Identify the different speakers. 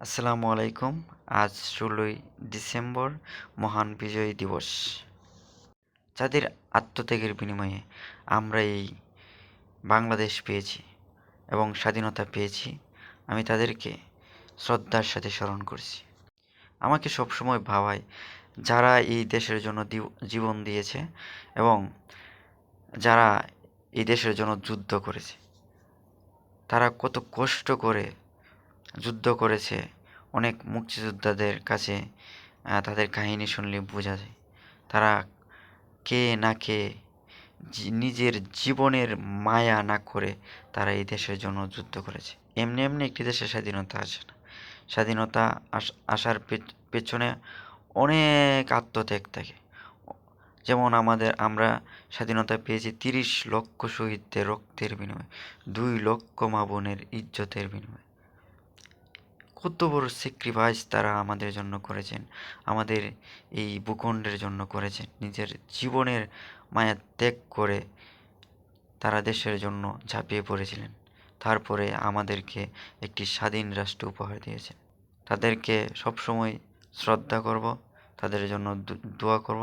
Speaker 1: আসসালামু আলাইকুম। আজ ষোলোই ডিসেম্বর, মহান বিজয় দিবস। যাদের আত্মত্যাগের বিনিময়ে আমরা এই বাংলাদেশ পেয়েছি এবং স্বাধীনতা পেয়েছি, আমি তাদেরকে শ্রদ্ধার সাথে স্মরণ করছি। আমাকে সবসময় ভাবায় যারা এই দেশের জন্য জীবন দিয়েছে এবং যারা এই দেশের জন্য যুদ্ধ করেছে। তারা কত কষ্ট করে যুদ্ধ করেছে। অনেক মুক্তিযোদ্ধাদের কাছে তাদের কাহিনী শুনলে বোঝা যায়। তারা কে না কে নিজের জীবনের মায়া না করে তারা এই দেশের জন্য যুদ্ধ করেছে। এমনি এমনি একটি দেশের স্বাধীনতা আসে না। স্বাধীনতা আস- আসার পেছনে অনেক আত্মত্যাগ থাকে। যেমন আমাদের, আমরা স্বাধীনতা পেয়েছি তিরিশ লক্ষ শহীদদের রক্তের বিনিময়ে, দুই লক্ষ মা বোনের ইজ্জতের বিনিময়ে। কত বড় স্যাক্রিফাইস তারা আমাদের জন্য করেছেন। আমাদের এই ভূখণ্ডের জন্য করেছেন। নিজের জীবনের মায়া ত্যাগ করে তারা দেশের জন্য ঝাঁপিয়ে পড়েছিলেন। তারপরে আমাদেরকে একটি স্বাধীন রাষ্ট্র উপহার দিয়েছেন। তাদেরকে সবসময় শ্রদ্ধা করব, তাদের জন্য দোয়া করব।